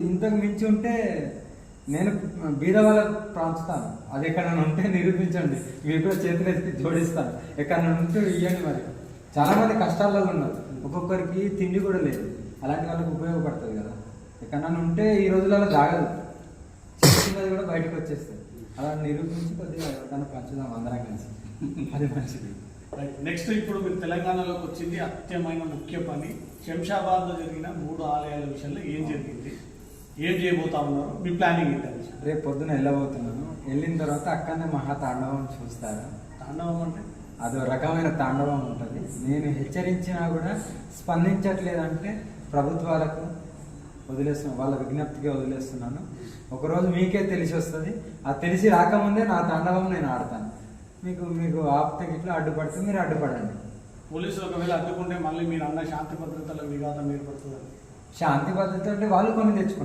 ఇంతకు మించి ఉంటే నేను బీద వాళ్ళకు ప్రాంచుతాను. అది ఎక్కడైనా ఉంటే నిరూపించండి. మీరు కూడా చేతులు ఎత్తి జోడిస్తాను. ఎక్కడైనా ఉంటే ఇవ్వండి మరి. చాలామంది కష్టాలలో ఉన్నారు. ఒక్కొక్కరికి తిండి కూడా లేదు. అలాంటి వాళ్ళకి ఉపయోగపడుతుంది కదా. ఎక్కడైనా ఉంటే ఈ రోజులలో జాగదు. చిన్నది కూడా బయటకు వచ్చేస్తుంది అలా నిరూపించి కొద్దిగా ఎవరికైనా పంచుదాం అందరం కలిసి. అది మంచిది. నెక్స్ట్ ఇప్పుడు మీరు తెలంగాణలోకి వచ్చింది అత్యమైన ముఖ్య పని. శంషాబాద్లో జరిగిన మూడు ఆలయాల విషయంలో ఏం జరిగింది? ఏం చేయబోతా ఉన్నారు మీ ప్లానింగ్ ఏంటండి? రేపు పొద్దున వెళ్ళబోతున్నాను. వెళ్ళిన తర్వాత అక్కడనే మహా తాండవం చూస్తారు తాండవం అంటే? అదో రకమైన తాండవం ఉంటుంది. నేను హెచ్చరించినా కూడా స్పందించట్లేదంటే ప్రభుత్వాలకు వదిలేస్తున్నాను వాళ్ళ విజ్ఞప్తిగా వదిలేస్తున్నాను. ఒకరోజు మీకే తెలిసి వస్తుంది. అది తెలిసి రాకముందే నా తాండవం నేను ఆడతాను. మీకు మీకు ఆపితే ఇట్లా అడ్డుపడితే మీరు అడ్డుపడండి. పోలీసులు ఒకవేళ అడ్డుకుంటే మళ్ళీ మీరు అన్న శాంతి భద్రతల విఘాతం ఏర్పడుతుంది? శాంతి భద్రత అంటే వాళ్ళు కొన్ని తెచ్చుకుంటారు.